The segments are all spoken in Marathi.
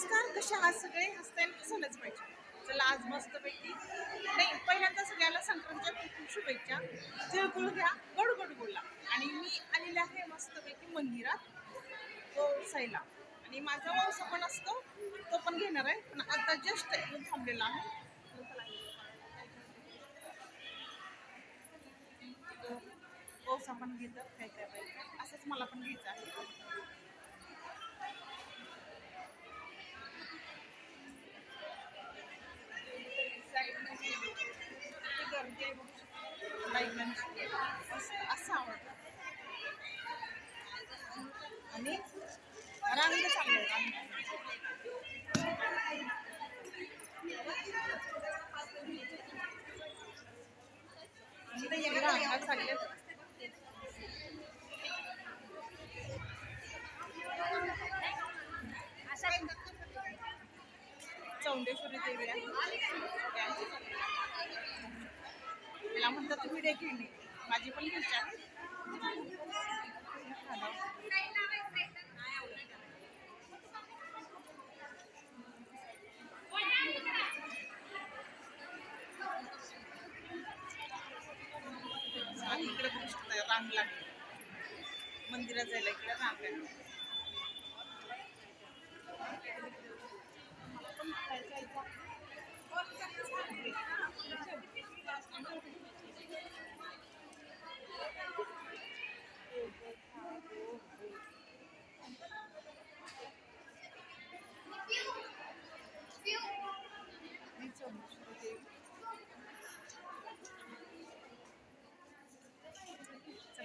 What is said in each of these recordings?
नमस्कार कशा आज सगळे? हसताय झालंच पाहिजे. चला आज मस्तपैकी नाही पहिल्यांदा सगळ्याला संक्रांतीच्या खूप खूप शुभेच्छा. तिळगुळ घ्या गोड गोड बोला. आणि मी आलेले आहे मस्तपैकी मंदिरात वौसायला आणि माझा वौसा पण असतो तो पण घेणार आहे. पण आता जस्ट येऊन थांबलेला आहे. वौसा पण घेतात काय काय असंच मला पण घ्यायचं आहे. असं- आवडतं आणि रांग चांगलं रांग आणि चौंडेश्वरी देवी आहे. तिला म्हणतात तुम्ही डे खेळणी माझी पण घ्यायची इकडे बघू रांग लागली. मंदिरात जायला इकडे रांग आहे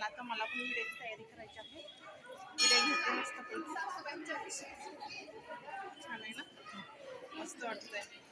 आता मला पण विड्याची तयारी करायची आहे. विड्या घेते मस्त छान आहे ना? मस्त वाटत आहे